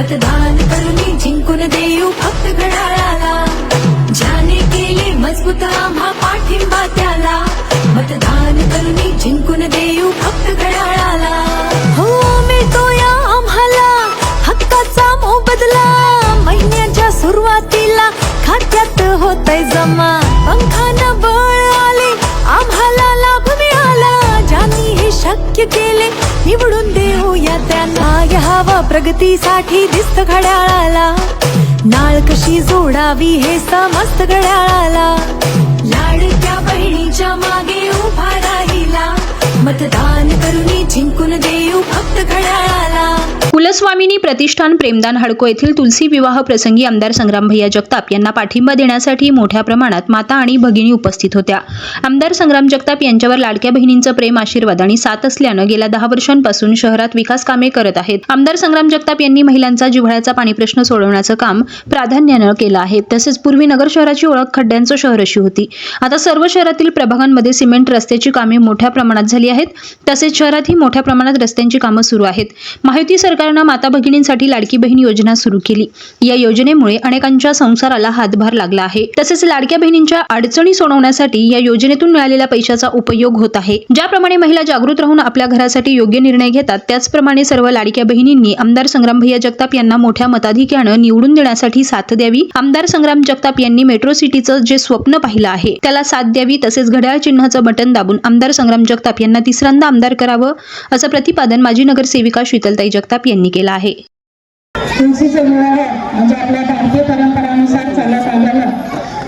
मतदान करुणी जिंकून देऊ फक्त घडाळाला ज्याने केले मजबूत आम्हा पाठिंबा त्याला. मतदान करुणी जिंकून देऊ फक्त घडाळाला हो मिळतोया आम्हाला हक्काचा मोबदला महिन्याच्या सुरुवातीला खात्यात होतय जमा. पंखा त्यांना प्रगतीसाठी दिसत घड्याळाला. नाळ कशी जोडावी हे समस्त घड्याळाला. लाडक्या बहिणीच्या मागे उभा राहिला. मतदान करून जिंकून देऊ फक्त घड्याळाला. कुलस्वामिनी प्रतिष्ठान प्रेमदान हडको येथील तुलसी विवाह प्रसंगी आमदार संग्राम भैया जगताप यांना पाठिंबा देण्यासाठी मोठ्या प्रमाणात माता आणि भगिनी उपस्थित होत्या. आमदार संग्राम जगताप यांच्यावर लाडक्या बहिणींचं प्रेम आशीर्वाद आणि साथ असल्यानं गेल्या दहा वर्षांपासून शहरात विकास कामे करत आहेत. आमदार संग्राम जगताप यांनी महिलांचा जिव्हाळ्याचा पाणी प्रश्न सोडवण्याचं काम प्राधान्यानं केलं आहे. तसेच पूर्वी नगर शहराची ओळख खड्ड्यांचं शहर अशी होती. आता सर्व शहरातील प्रभागांमध्ये सिमेंट रस्त्याची कामे मोठ्या प्रमाणात झाली आहेत. तसेच शहरातही मोठ्या प्रमाणात रस्त्यांची कामं सुरू आहेत. माहिती सरकार सरकारनं माता भगिनींसाठी लाडकी बहीण योजना सुरू केली. या योजनेमुळे अनेकांच्या संसाराला हातभार लागला आहे. तसेच लाडक्या बहिणींच्या अडचणी सोडवण्यासाठी या योजनेतून मिळालेल्या पैशाचा उपयोग होत आहे. ज्याप्रमाणे महिला जागृत राहून आपल्या घरासाठी योग्य निर्णय घेतात त्याचप्रमाणे सर्व लाडक्या बहिणींनी आमदार संग्राम भैया जगताप यांना मोठ्या मताधिक्यानं निवडून देण्यासाठी साथ द्यावी. आमदार संग्राम जगताप यांनी मेट्रो सिटीचं जे स्वप्न पाहिलं आहे त्याला साथ द्यावी. तसेच घड्याळ चिन्हाचं बटन दाबून आमदार संग्राम जगताप यांना तिसऱ्यांदा आमदार करावं असं प्रतिपादन माजी नगरसेविका शीतलताई जगताप यांनी यांनी केला आहे. तुळशीचं म्हणजे आपल्या भारतीय परंपरानुसार चालत आलेलं.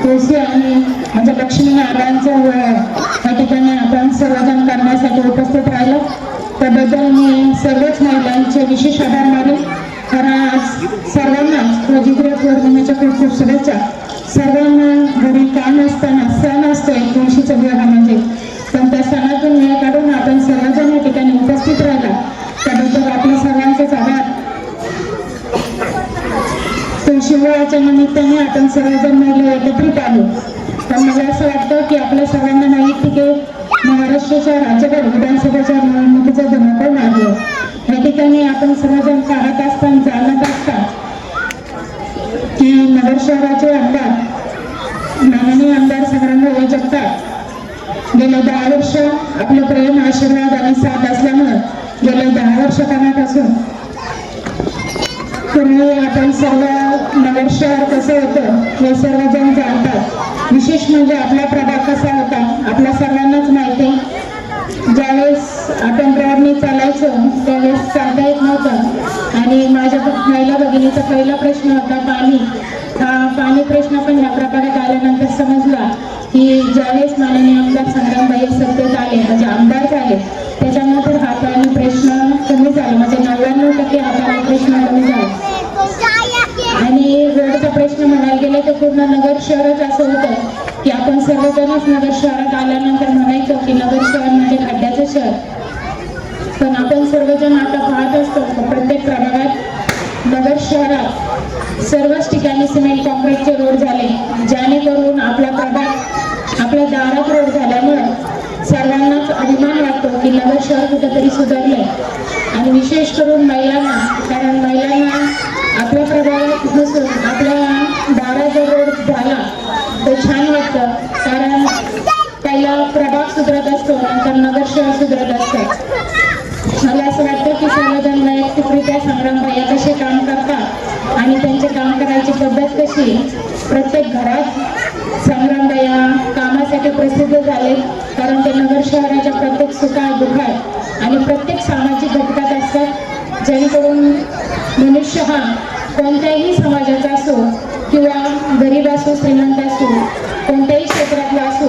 तुळशी आणि म्हणजे लक्ष्मी नारायणचं या ठिकाणी आपण सर्वजण करण्यासाठी उपस्थित राहिलो. त्याबद्दल मी सर्वच महिलांचे विशेष आभार मानले कारण आज सर्वांना रोजित्र्य पौर्णिमेच्या खूप खूप शुभेच्छा. सर्वांना घरी काम असताना सण असतोय तुळशीचं विवाह म्हणजे. निमित्ताने आपण सर्वजण महिला एकत्रित आलो. पण मला असं वाटतं की आपल्या सगळ्यांना माहिती की महाराष्ट्राच्या राज्यभर विधानसभेच्या निवडणुकीचा धमाका लागलो. या ठिकाणी आपण सर्वजण पाहत असताना जाणत असता की नगर शहराचे आमदार माननीय आमदार सगळ्यांना होऊ शकतात. गेले दहा वर्ष आपलं प्रेम आशीर्वाद आणि साथ असल्यामुळं गेल्या दहा वर्ष काळापासून पूर्वी आपण सर्व नगर शहर कसं होतं हे सर्वजण जाणतात. विशेष म्हणजे आपला प्रभाग कसा होता आपल्या सर्वांनाच माहिती. ज्यावेळेस आपण रोडने चालायचो त्यावेळेस चालता येत नव्हतं. आणि माझ्या महिला भगिनीचा पहिला प्रश्न होता पाणी. हा पाणी प्रश्न पण ह्या प्रभागात आल्यानंतर समजला की ज्यावेळेस माननीय आमदार संग्रामबाई सत्तेत आले म्हणजे आमदार झाले पूर्ण नगर शहरच असं होतं की आपण सर्वजणच नगर शहरात आल्यानंतर म्हणायचो की नगर शहर म्हणजे खड्ड्याचं शहर. पण आपण सर्वजण आता पाहत असतो प्रत्येक प्रभागात नगर शहरात सर्वच ठिकाणी सिमेंट कॉन्क्रीटचे रोड झाले. जेणेकरून आपला प्रभाग आपल्या दारात रोड झाल्यामुळे सर्वांनाच अभिमान वाटतो की नगर शहर कुठेतरी सुधारले आणि विशेष करून महिलांना कारण महिलांना आपल्या प्रभागात नसून आपल्या दाराचा रोड झाला तर छान वाटतं. कारण पहिला प्रभाग सुधरत असतो नंतर नगर शहर सुधरत असतं. मला असं वाटतं की सर्वजण वैयक्तिकरित्या संग्रामबाई कसे काम करतात आणि त्यांचे काम करायची पद्धत कशी प्रत्येक घरात संग्रामबाया कामासाठी प्रसिद्ध झाले कारण ते नगर शहराच्या प्रत्येक सुखात दुखात आणि प्रत्येक सामाजिक घटकात असतात जेणेकरून मनुष्य हा कोणत्याही समाजाचा असो किंवा गरीब असो श्रीमंत असो कोणत्याही क्षेत्रातला असो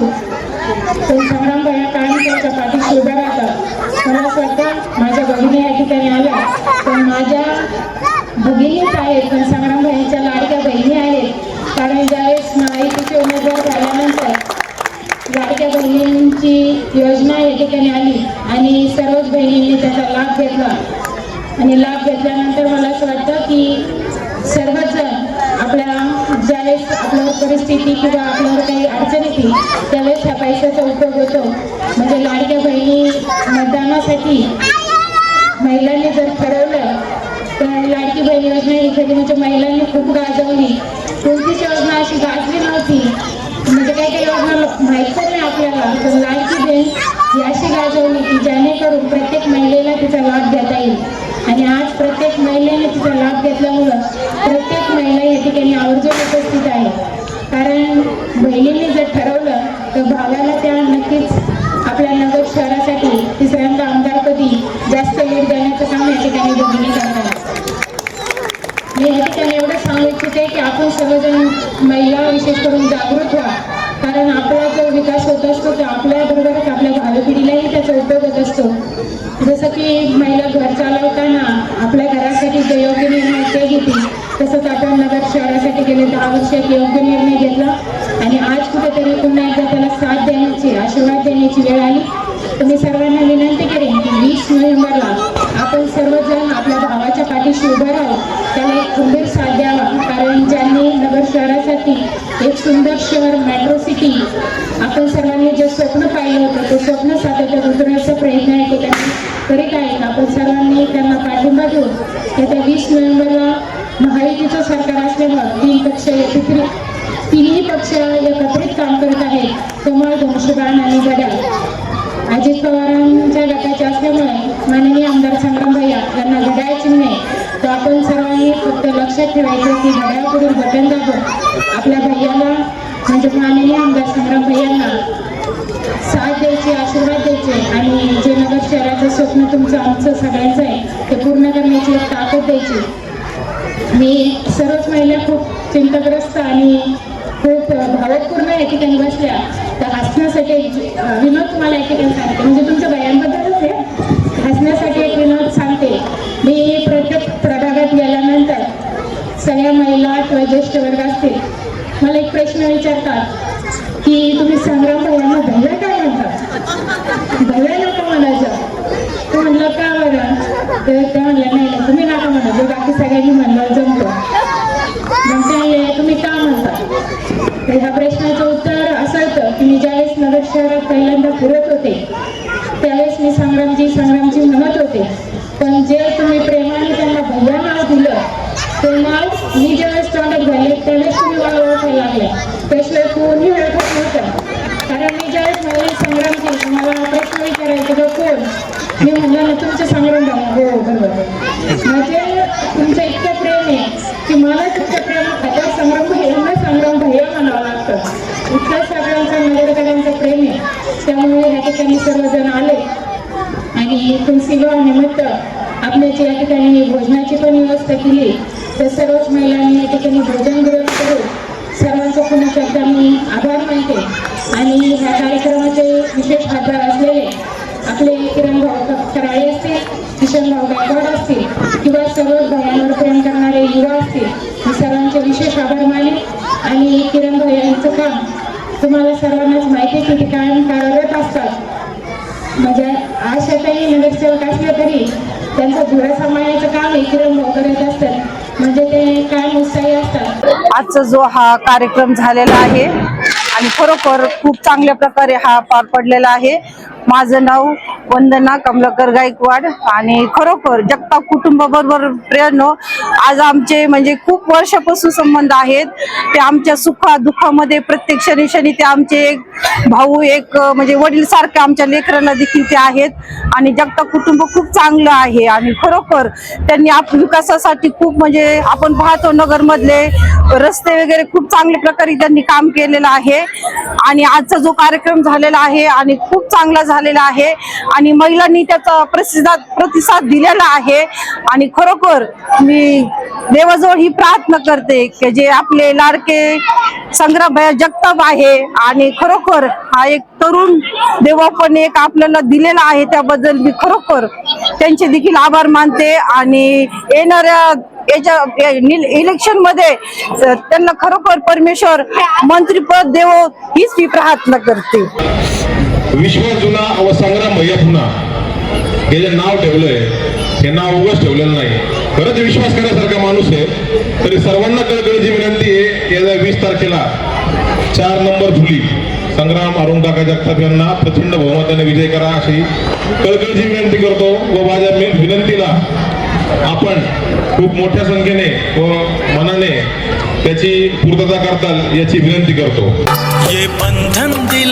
तो संग्रामबाया कायम त्याच्या पाठीशी उभ्या राहतात मला असं वाटतं माझ्या भगिनी या ठिकाणी आल्या पण माझ्या भगिनीच आहेत पण संग्रामबाईंच्या लाडक्या बहिणी आहेत कारण ज्यावेळेस महायुतीचे उमेदवार झाल्यानंतर लाडक्या बहिणींची योजना या ठिकाणी आली आणि सर्वच बहिणींनी त्याचा लाभ घेतला. आणि लाभ घेतल्यानंतर मला असं वाटतं की सर्वजण आपल्या ज्यावेळेस आपल्यावर परिस्थिती किंवा आपल्यावर काही अडचण येते त्यावेळेस ह्या पैशाचा उपयोग होतो. म्हणजे लाडक्या बहिणी मतदानासाठी महिलांनी जर ठरवलं तर लाडकी बहीण योजना ही खरी म्हणजे महिलांनी खूप गाजवली. कोणतीच योजना अशी गाजली नव्हती. म्हणजे काही काही योजना माहीत पण नाही आपल्याला. पण लाडकी बहीण ही अशी गाजवली की जेणेकरून प्रत्येक महिलेला तिचा लाभ घेता येईल. आणि आज प्रत्येक महिलेने तिचा लाभ घेतल्यामुळं प्रत्येक महिला या ठिकाणी आवर्जून उपस्थित आहे. कारण बहिणींनी जर ठरवलं तर भावाला त्या नक्कीच आपल्या नगर शहरासाठी तिसऱ्यांदा आमदारपदी जास्त लीड देण्याचं काम या ठिकाणी दोघींनी करणार मी या ठिकाणी एवढं सांगू इच्छिते की आपण सर्वजण महिला विशेष करून जागृत व्हा कारण आपला जो विकास होत असतो तो आपल्या बरोबरच आपल्या भावी पिढीलाही त्याचा उपयोग होत असतो जसं की महिला घर चालवताना आपल्या घरासाठी जे योग्य निर्णय ते घेतील. तसंच आपण नगर शहरासाठी गेले दहा आवश्यक योग्य निर्णय घेतला. आणि आज कुठेतरी पुन्हा एकदा त्याला साथ देण्याची आशीर्वाद देण्याची वेळ आली. तर मी सर्वांना विनंती करेन की वीस नोव्हेंबरला आपण सर्वजण आपल्या भावाच्या पाठीशी उभं राहू त्याला एक खंबीर साथ द्यावा कारण ज्यांनी नगर शहरासाठी एक सुंदर शहर मेट्रो सिटी आपण सर्वांनी जे स्वप्न पाहिलं होतं ते स्वप्न सातत्यात उतरण्याचा प्रयत्न या ठिकाणी करीत आहेत आपण सर्वांनी त्यांना पाठिंबा देऊन येत्या वीस नोव्हेंबरला महायुतीचं सरकार असल्यामुळं तीन पक्ष एकत्रित तिन्ही पक्ष एकत्रित काम करत आहेत बाण आणि घड्याळ अजित पवारांच्या गटाचे असल्यामुळे माननीय आमदार संग्राम भैया यांना घड्याळ चिन्हे. तर आपण सर्वांनी फक्त लक्षात ठेवायचं की घड्याळपुढील बटन दाबून आपल्या भैयाला म्हणजे माननीय आमदार संग्राम भैयांना साथ द्यायची आशीर्वाद द्यायचे. आणि जे नगर शहराचं स्वप्न तुमचं आमचं सगळ्यांचं आहे ते पूर्ण करण्याची एक ताकद द्यायची. मी सर्वच महिला खूप चिंताग्रस्त आणि भावपूर्ण या ठिकाणी बसल्या. तर हसण्यासाठी विनोद तुम्हाला या ठिकाणी सांगते. म्हणजे तुमच्या बायांबद्दलच आहे. हसण्यासाठी एक विनोद सांगते. मी प्रत्येक प्रभागात गेल्यानंतर सगळ्या महिला किंवा ज्येष्ठ वर्ग असतील मला एक प्रश्न विचारतात की तुम्ही संग्राम भावांना भैया काय म्हणतात भैया नका म्हणायचं. तू म्हणलं का बरं? तर त्या म्हणल्या नाही तुम्ही नका म्हणा. बाकी सगळ्यांनी म्हणलं जमतो. मग तुम्ही का म्हणता? शहरात पहिल्यांदा फिरत होते. त्यावेळेस मी संग्रामजी संग्रामजी म्हणत होते. पण जे तुम्ही प्रेमाने त्यांना भैया नाव दिलं ते नाव मी ज्यावेळेस तोंडात घाले त्यावेळेस तुम्ही मला ओळखायला लागले. त्याशिवाय कोणी ओळखत नव्हतं. कारण मी ज्यावेळेस म्हणले संग्रामजी तुम्हाला प्रश्न विचारायचं का कोण? मी म्हणलं ना तुमचे संग्राम भाऊ हो बरोबर. म्हणजे तुमचं इतकं प्रेम आहे की मला तुमच्या प्रेम खात्यात संग्राम भैयांना संग्राम भैया म्हणावं लागतं इतकं सगळ्यांचं नगरकरांचं प्रेम आहे त्यामुळे या ठिकाणी सर्वजण आले आणि तुलसी विवाह निमित्त आपल्याची या ठिकाणी भोजनाची पण व्यवस्था केली. तर सर्वच महिलांनी या ठिकाणी भोजन ग्रहण करून सर्वांचं पुन्हा एकदा मी आभार मानते. आणि ह्या कार्यक्रमाचे विशेष हातभार असलेले आपले किरण भाऊ कराळे असतील किशन भाऊ गायकवाड असतील किंवा सर्वच भावांवर प्रेम करणारे युवा असतील मी सर्वांचे विशेष आभार माने आणि किरण भाऊ यांचं काम तुम्हाला सर्वांनाच माहिती की ठिकाण कार्यरत असतात. म्हणजे आज शेताही नगरसेवक असले तरी त्यांचं धुरा सांभाळण्याचं काम हे करत असतात. म्हणजे ते काय उत्साही असतात. आजचा जो हा कार्यक्रम झालेला आहे आणि खरोखर खूप चांगल्या प्रकारे हा पार पडलेला आहे. माझं नाव वंदना कमलाकर गायकवाड आणि खरोखर जगताप कुटुंबाबरोबर प्रेरणो आज आमचे म्हणजे खूप वर्षापासून संबंध आहेत. ते आमच्या सुखा दुःखामध्ये प्रत्येक क्षणी क्षणी ते आमचे एक भाऊ एक म्हणजे वडील सारखे आमच्या लेकरांना देखील ते आहेत. आणि जगताप कुटुंब खूप चांगलं आहे आणि खरोखर त्यांनी आप विकासासाठी खूप म्हणजे आपण पाहतो नगरमधले रस्ते वगैरे खूप चांगल्या प्रकारे त्यांनी काम केलेलं आहे. आणि आजचा जो कार्यक्रम झालेला आहे आणि खूप चांगला झालेला आहे आणि महिलांनी त्याचा प्रतिसाद प्रतिसाद दिलेला आहे. आणि खरोखर मी देवाजवळ ही प्रार्थना करते की जे आपले लाडके संग्राम जगताप आहे आणि खरोखर हा एक तरुण देवा पण एक आपल्याला दिलेला आहे त्याबद्दल मी खरोखर त्यांचे देखील आभार मानते आणि येणाऱ्या याच्या इलेक्शनमध्ये त्यांना खरोखर परमेश्वर मंत्रीपद देवो हीच मी प्रार्थना करते. विश्व जुना व संग्राम भैया पुन्हा. हे जे नाव ठेवलंय हे नाव उगच ठेवलेलं नाही. खरंच विश्वास करण्यासारखा माणूस आहे. तरी सर्वांना कळकळीची विनंती आहे येत्या वीस तारखेला चार नंबर झुली संग्राम अरुण काका जगताप यांना प्रचंड बहुमताने विजय करा अशी कळकळीची विनंती करतो व माझ्या विनंतीला आपण खूप मोठ्या संख्येने व मनाने त्याची पूर्तता करताल याची विनंती करतो. ये बंधन